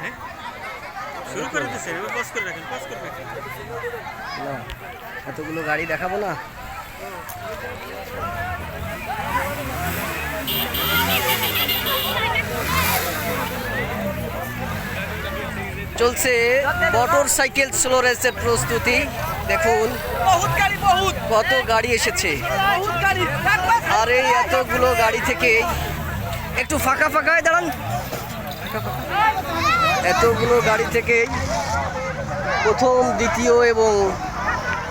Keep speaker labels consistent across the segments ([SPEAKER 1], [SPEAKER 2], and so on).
[SPEAKER 1] হ্যাঁ? শুরু করে দিচ্ছে এবার পজ করে রাখেন পজ করে রাখেন।
[SPEAKER 2] না এতগুলো গাড়ি দেখাবো না। চলছে মোটর সাইকেল স্লো রেসের প্রস্তুতি। দেখুন কত গাড়ি এসেছে। আর এই এতগুলো গাড়ি থেকে একটু ফাঁকা ফাঁকায় দাঁড়ান। এতগুলো গাড়ি থেকে প্রথম, দ্বিতীয় এবং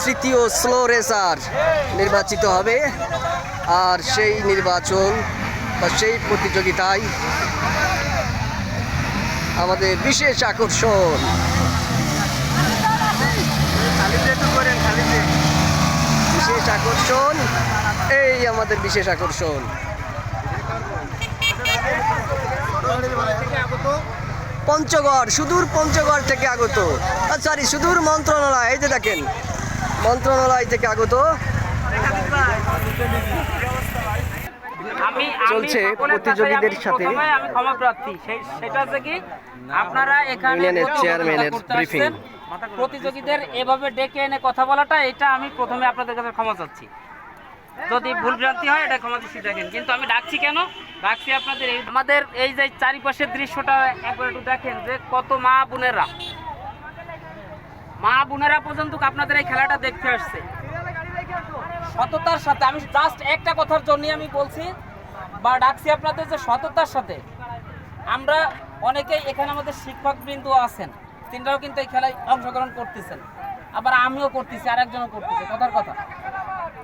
[SPEAKER 2] তৃতীয় স্লো রেসার নির্বাচিত হবে। আর সেই নির্বাচন বা সেই প্রতিযোগিতায় আমাদের বিশেষ আকর্ষণ। বিশেষ আকর্ষণ, এই আমাদের বিশেষ আকর্ষণ। পঞ্চগড় সুদূর পঞ্চগড় থেকে আগত সরি সুদূর মন্ত্রণালয় এই যে দেখেন মন্ত্রণালয় থেকে আগত চলছে প্রতিযোগীদের সাথে।
[SPEAKER 3] আমি ক্ষমা প্রার্থী সেটা হচ্ছে কি আপনারা এখানে
[SPEAKER 2] চেয়ারম্যানের ব্রিফিং।
[SPEAKER 3] প্রতিযোগীদের এভাবে ডেকে এনে কথা বলাটা এটা আমি প্রথমে আপনাদের কাছে ক্ষমা চাচ্ছি যদি ভুল ভ্রান্তি হয় এটা ক্ষমা দৃষ্টি দেখেন কিন্তু আমি ডাকছি কেন? ডাকছি আপনাদের এই আমাদের এই যে চারিপাশের দৃশ্যটা একবার একটু দেখেন যে কত মা বোনেরা। মা বোনেরা পর্যন্ত আপনাদের এই খেলাটা দেখতে আসছে। সততার সাথে আমি জাস্ট একটা কথার জন্যই আমি বলছি বা ডাকছি আপনাদের যে সততার সাথে। আমরা অনেকেই এখানে আমাদের শিক্ষক বিন্দু আছেন তিনটাও কিন্তু এই খেলায় অংশগ্রহণ করতেছেন। আবার আমিও করতেছি আর একজনও করতেছে কথার কথা।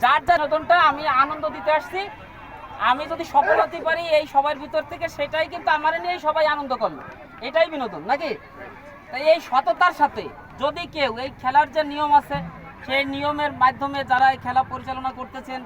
[SPEAKER 3] যার যার নতুনটা আমি আনন্দ দিতে আসছি। আমি যদি সফল হতে পারি এই সবার ভিতর থেকে, সেটাই কিন্তু আমার নিয়ে সবাই আনন্দ করল। এটাই বিনোদন, নাকি? তাই এই সততার সাথে যদি কেউ এই খেলার যে নিয়ম আছে, সেই নিয়মের মাধ্যমে যারা এই খেলা পরিচালনা করতেছেন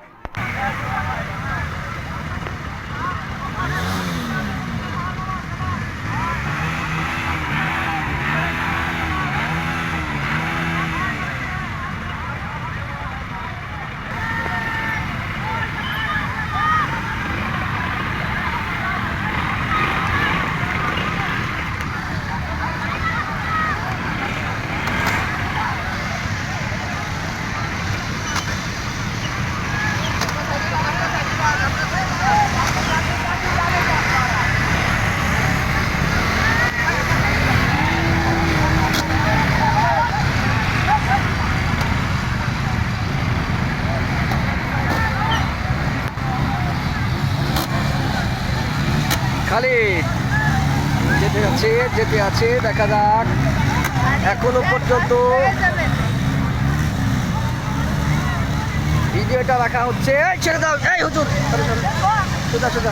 [SPEAKER 2] খালিদ। যেতে আছে যেতে আছে, দেখা যাক। এখনও পর্যন্ত ভিডিওটা রাখা হচ্ছে। ছেড়ে দাও। এই, হুজুর। সোজা সোজা।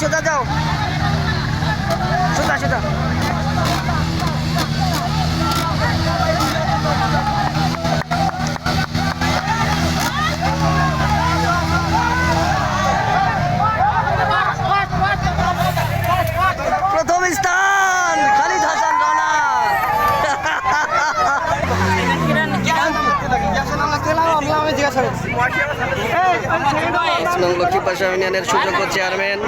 [SPEAKER 2] সোজা যাও। সোজা সোজা। হাসান রানা। নং লক্ষ্মীপাশা ইউনিয়নের সুযোগ্য চেয়ারম্যান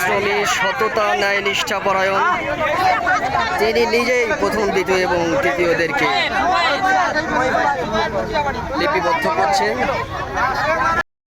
[SPEAKER 2] শ্রমী সততা ন্যায় নিষ্ঠাপরায়ণ তিনি নিজেই প্রথম, দ্বিতীয় এবং তৃতীয়দেরকে লিপিবদ্ধ করছেন।